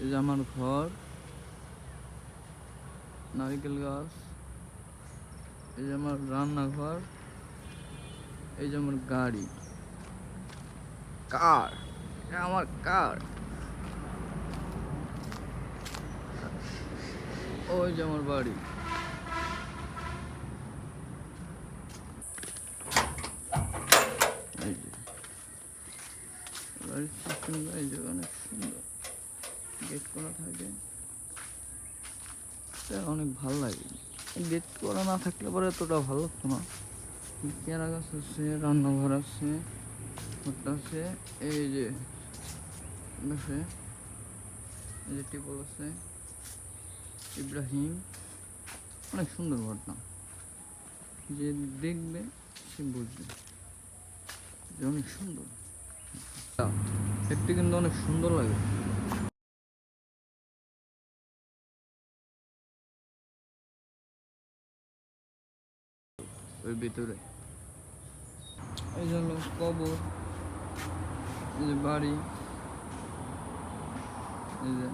আমার ঘর নারকেল গাছ এই যে আমার রান্নাঘর এই যে আমার গাড়ি। কার? আমার কার? ওই যে আমার বাড়ি। এই যে। বাড়ির সিস্টেম এই যে অনেক সুন্দর। গেট করা থাকে। অনেক ভালো লাগে। গেট করা না থাকলে পরে এতটা ভালো লাগতো না। পেয়ারা গাছ আছে, রান্নাঘর আছে আছে, এই যে আছে এই যে টেবল আছে, ইব্রাহিম, অনেক সুন্দর ঘটনা যে দেখবে, সে বুঝবে যে অনেক সুন্দর। দেখতে কিন্তু অনেক সুন্দর লাগে। ওই ভিতরে। এই জন্য কবর এই যে বাড়ি এই যে